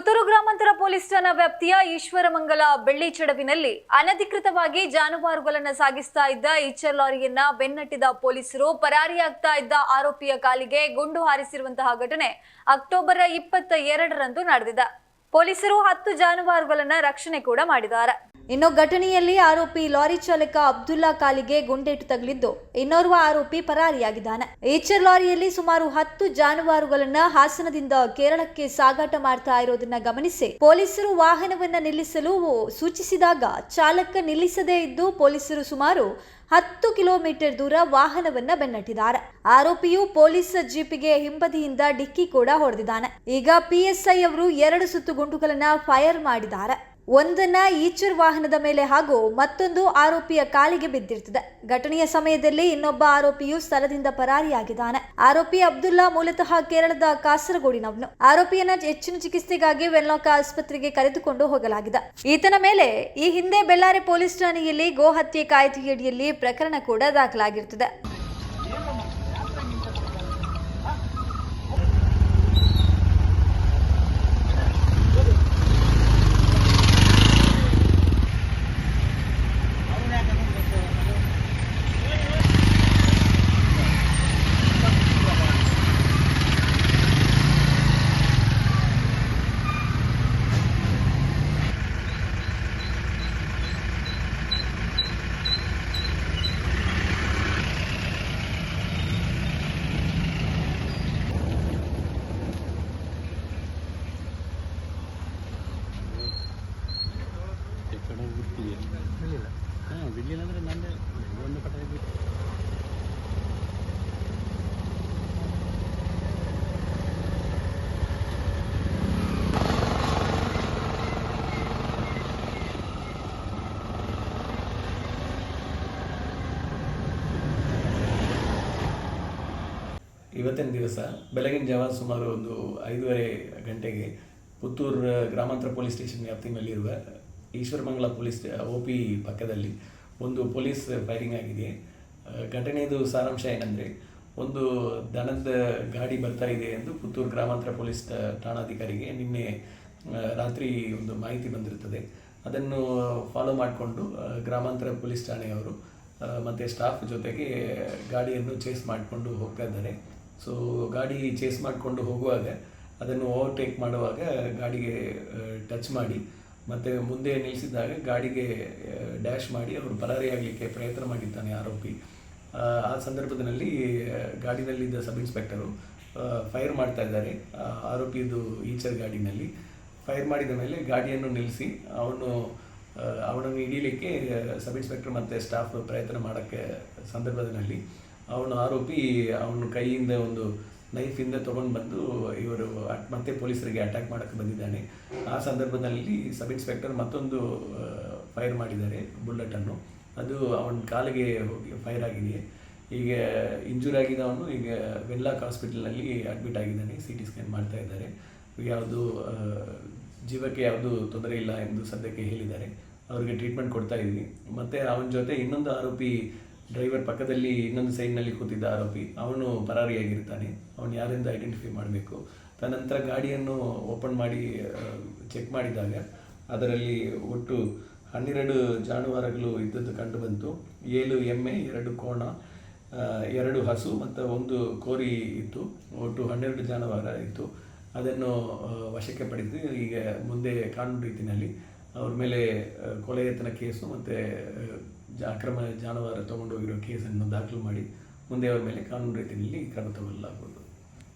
ಪುತ್ತೂರು ಗ್ರಾಮಾಂತರ ಪೊಲೀಸ್ ಠಾಣಾ ವ್ಯಾಪ್ತಿಯ ಈಶ್ವರಮಂಗಲ ಬೆಳ್ಳಿ ಚಡವಿನಲ್ಲಿ ಅನಧಿಕೃತವಾಗಿ ಜಾನುವಾರುಗಳನ್ನು ಸಾಗಿಸ್ತಾ ಇದ್ದ ಈಚರ್ ಲಾರಿಯನ್ನ ಬೆನ್ನಟ್ಟಿದ ಪೊಲೀಸರು ಪರಾರಿಯಾಗ್ತಾ ಇದ್ದ ಆರೋಪಿಯ ಕಾಲಿಗೆ ಗುಂಡು ಹಾರಿಸಿರುವಂತಹ ಘಟನೆ ಅಕ್ಟೋಬರ್ ಇಪ್ಪತ್ತ ಎರಡರಂದು ನಡೆದಿದೆ. ಪೊಲೀಸರು ಹತ್ತು ಜಾನುವಾರುಗಳನ್ನ ರಕ್ಷಣೆ ಕೂಡ ಮಾಡಿದ್ದಾರೆ. ಇನ್ನು ಘಟನೆಯಲ್ಲಿ ಆರೋಪಿ ಲಾರಿ ಚಾಲಕ ಅಬ್ದುಲ್ಲಾ ಕಾಲಿಗೆ ಗುಂಡೇಟು ತಗಲಿದ್ದು, ಇನ್ನೋರ್ವ ಆರೋಪಿ ಪರಾರಿಯಾಗಿದ್ದಾನೆ. ಈಚರ್ ಲಾರಿಯಲ್ಲಿ ಸುಮಾರು ಹತ್ತು ಜಾನುವಾರುಗಳನ್ನ ಹಾಸನದಿಂದ ಕೇರಳಕ್ಕೆ ಸಾಗಾಟ ಮಾಡ್ತಾ ಇರೋದನ್ನ ಗಮನಿಸಿ ಪೊಲೀಸರು ವಾಹನವನ್ನ ನಿಲ್ಲಿಸಲು ಸೂಚಿಸಿದಾಗ ಚಾಲಕ ನಿಲ್ಲಿಸದೇ ಇದ್ದು ಪೊಲೀಸರು ಸುಮಾರು ಹತ್ತು ಕಿಲೋಮೀಟರ್ ದೂರ ವಾಹನವನ್ನ ಬೆನ್ನಟ್ಟಿದ್ದಾರೆ. ಆರೋಪಿಯು ಪೊಲೀಸ್ ಜೀಪಿಗೆ ಹಿಂಬದಿಯಿಂದ ಡಿಕ್ಕಿ ಕೂಡ ಹೊಡೆದಿದ್ದಾನೆ. ಈಗ ಪಿಎಸ್ಐ ಅವರು ಎರಡು ಸುತ್ತು ಗುಂಡುಗಳನ್ನ ಫೈರ್ ಮಾಡಿದ್ದಾರೆ. ಒಂದನ್ನ ಈಚರ್ ವಾಹನದ ಮೇಲೆ ಹಾಗೂ ಮತ್ತೊಂದು ಆರೋಪಿಯ ಕಾಲಿಗೆ ಬಿದ್ದಿರ್ತದೆ ಘಟನೆಯ ಸಮಯದಲ್ಲಿ ಇನ್ನೊಬ್ಬ ಆರೋಪಿಯು ಸ್ಥಳದಿಂದ ಪರಾರಿಯಾಗಿದ್ದಾನೆ. ಆರೋಪಿ ಅಬ್ದುಲ್ಲಾ ಮೂಲತಃ ಕೇರಳದ ಕಾಸರಗೋಡಿನವನು. ಆರೋಪಿಯನ್ನ ಹೆಚ್ಚಿನ ಚಿಕಿತ್ಸೆಗಾಗಿ ವೆನ್ಲಾಕ್ ಆಸ್ಪತ್ರೆಗೆ ಕರೆದುಕೊಂಡು ಹೋಗಲಾಗಿದೆ. ಈತನ ಮೇಲೆ ಈ ಹಿಂದೆ ಬೆಳ್ಳಾರಿ ಪೊಲೀಸ್ ಠಾಣೆಯಲ್ಲಿ ಗೋಹತ್ಯೆ ಕಾಯ್ದೆಯಡಿಯಲ್ಲಿ ಪ್ರಕರಣ ಕೂಡ ದಾಖಲಾಗಿರ್ತದೆ ಬಿಡಲಿಲ್ಲ ಅಂದರೆ ನಂದೇ ಒಂದು ಕಟ್ಟ ಇವತ್ತಿನ ದಿವಸ ಬೆಳಗಿನ ಜಾವ ಸುಮಾರು ಒಂದು ಐದೂವರೆ ಗಂಟೆಗೆ ಪುತ್ತೂರು ಗ್ರಾಮಾಂತರ ಪೊಲೀಸ್ ಸ್ಟೇಷನ್ ವ್ಯಾಪ್ತಿನಲ್ಲಿರುವ ಈಶ್ವರಮಂಗಲ ಪೊಲೀಸ್ ಓ ಪಿ ಪಕ್ಕದಲ್ಲಿ ಒಂದು ಪೊಲೀಸ್ ಫೈರಿಂಗ್ ಆಗಿದೆ. ಘಟನೆಯದು ಸಾರಾಂಶ ಏನಂದರೆ, ಒಂದು ದನದ ಗಾಡಿ ಬರ್ತಾ ಇದೆ ಎಂದು ಪುತ್ತೂರು ಗ್ರಾಮಾಂತರ ಪೊಲೀಸ್ ಠಾಣಾಧಿಕಾರಿಗೆ ನಿನ್ನೆ ರಾತ್ರಿ ಒಂದು ಮಾಹಿತಿ ಬಂದಿರುತ್ತದೆ. ಅದನ್ನು ಫಾಲೋ ಮಾಡಿಕೊಂಡು ಗ್ರಾಮಾಂತರ ಪೊಲೀಸ್ ಠಾಣೆಯವರು ಮತ್ತೆ ಸ್ಟಾಫ್ ಜೊತೆಗೆ ಗಾಡಿಯನ್ನು ಚೇಸ್ ಮಾಡಿಕೊಂಡು ಹೋಗ್ತಾ ಇದ್ದಾರೆ. ಸೊ ಗಾಡಿ ಚೇಸ್ ಮಾಡಿಕೊಂಡು ಹೋಗುವಾಗ, ಅದನ್ನು ಓವರ್ಟೇಕ್ ಮಾಡುವಾಗ ಗಾಡಿಗೆ ಟಚ್ ಮಾಡಿ ಮತ್ತು ಮುಂದೆ ನಿಲ್ಲಿಸಿದಾಗ ಗಾಡಿಗೆ ಡ್ಯಾಶ್ ಮಾಡಿ ಅವರು ಪರಾರಿಯಾಗಲಿಕ್ಕೆ ಪ್ರಯತ್ನ ಮಾಡಿದ್ದಾನೆ ಆರೋಪಿ. ಆ, ಸಂದರ್ಭದಲ್ಲಿ ಗಾಡಿನಲ್ಲಿದ್ದ ಸಬ್ ಇನ್ಸ್ಪೆಕ್ಟರು ಫೈರ್ ಮಾಡ್ತಾ ಇದ್ದಾರೆ. ಆ, ಆರೋಪಿದು ಈಚರ್ ಗಾಡಿನಲ್ಲಿ. ಫೈರ್ ಮಾಡಿದ ಮೇಲೆ ಗಾಡಿಯನ್ನು ನಿಲ್ಲಿಸಿ ಅವನು ಅವನನ್ನು ಹಿಡೀಲಿಕ್ಕೆ ಸಬ್ ಇನ್ಸ್ಪೆಕ್ಟರ್ ಮತ್ತು ಸ್ಟಾಫ್ ಪ್ರಯತ್ನ ಮಾಡೋಕ್ಕೆ ಸಂದರ್ಭದಲ್ಲಿ ಅವನು ಆರೋಪಿ ಅವನ ಕೈಯಿಂದ ಒಂದು ನೈಫಿಂದ ತೊಗೊಂಡು ಬಂದು ಇವರು ಮತ್ತೆ ಪೊಲೀಸರಿಗೆ ಅಟ್ಯಾಕ್ ಮಾಡೋಕ್ಕೆ ಬಂದಿದ್ದಾನೆ. ಆ ಸಂದರ್ಭದಲ್ಲಿ ಸಬ್ ಇನ್ಸ್ಪೆಕ್ಟರ್ ಮತ್ತೊಂದು ಫೈರ್ ಮಾಡಿದ್ದಾರೆ ಬುಲೆಟನ್ನು ಅದು ಅವನ ಕಾಲಿಗೆ ಹೋಗಿ ಫೈರ್ ಆಗಿದೆ. ಈಗ ಇಂಜೂರ್ ಆಗಿದ್ದವನು ಈಗ ವೆನ್ಲಾಕ್ ಹಾಸ್ಪಿಟಲ್ನಲ್ಲಿ ಅಡ್ಮಿಟ್ ಆಗಿದ್ದಾನೆ ಸಿ ಟಿ ಸ್ಕ್ಯಾನ್ ಮಾಡ್ತಾ ಇದ್ದಾರೆ. ಯಾವುದು ಜೀವಕ್ಕೆ ಯಾವುದು ತೊಂದರೆ ಇಲ್ಲ ಎಂದು ಸದ್ಯಕ್ಕೆ ಹೇಳಿದ್ದಾರೆ. ಅವರಿಗೆ ಟ್ರೀಟ್ಮೆಂಟ್ ಕೊಡ್ತಾ ಇದ್ದೀನಿ. ಮತ್ತು ಅವನ ಜೊತೆ ಇನ್ನೊಂದು ಆರೋಪಿ ಡ್ರೈವರ್ ಪಕ್ಕದಲ್ಲಿ ಇನ್ನೊಂದು ಸೈಡ್ನಲ್ಲಿ ಕೂತಿದ್ದ ಆರೋಪಿ ಅವನು ಪರಾರಿಯಾಗಿರ್ತಾನೆ. ಅವನು ಯಾರಿಂದ ಐಡೆಂಟಿಫೈ ಮಾಡಬೇಕು? ತನಂತರ ಗಾಡಿಯನ್ನು ಓಪನ್ ಮಾಡಿ ಚೆಕ್ ಮಾಡಿದಾಗ ಅದರಲ್ಲಿ ಒಟ್ಟು ಹನ್ನೆರಡು ಜಾನುವಾರುಗಳು ಇದ್ದದ್ದು ಕಂಡು ಬಂತು ಏಳು ಎಮ್ಮೆ ಎರಡು ಕೋಣ ಎರಡು ಹಸು ಮತ್ತು ಒಂದು ಕೋರಿ ಇತ್ತು. ಒಟ್ಟು ಹನ್ನೆರಡು ಜಾನುವಾರ ಇತ್ತು. ಅದನ್ನು ವಶಕ್ಕೆ ಪಡೆದು ಈಗ ಮುಂದೆ ಕಾನೂನು ರೀತಿಯಲ್ಲಿ ಅವ್ರ ಮೇಲೆ ಆ, ಕೊಲೆ ಯತ್ನ ಕೇಸು ಮತ್ತು ಅಕ್ರಮ ಜಾನುವಾರು ತಗೊಂಡೋಗಿರೋ ಕೇಸನ್ನು ದಾಖಲು ಮಾಡಿ ಮುಂದೆ ಅವರ ಮೇಲೆ ಕಾನೂನು ರೀತಿಯಲ್ಲಿ ಕ್ರಮ ತಗೊಳ್ಳಲಾಗುವುದು.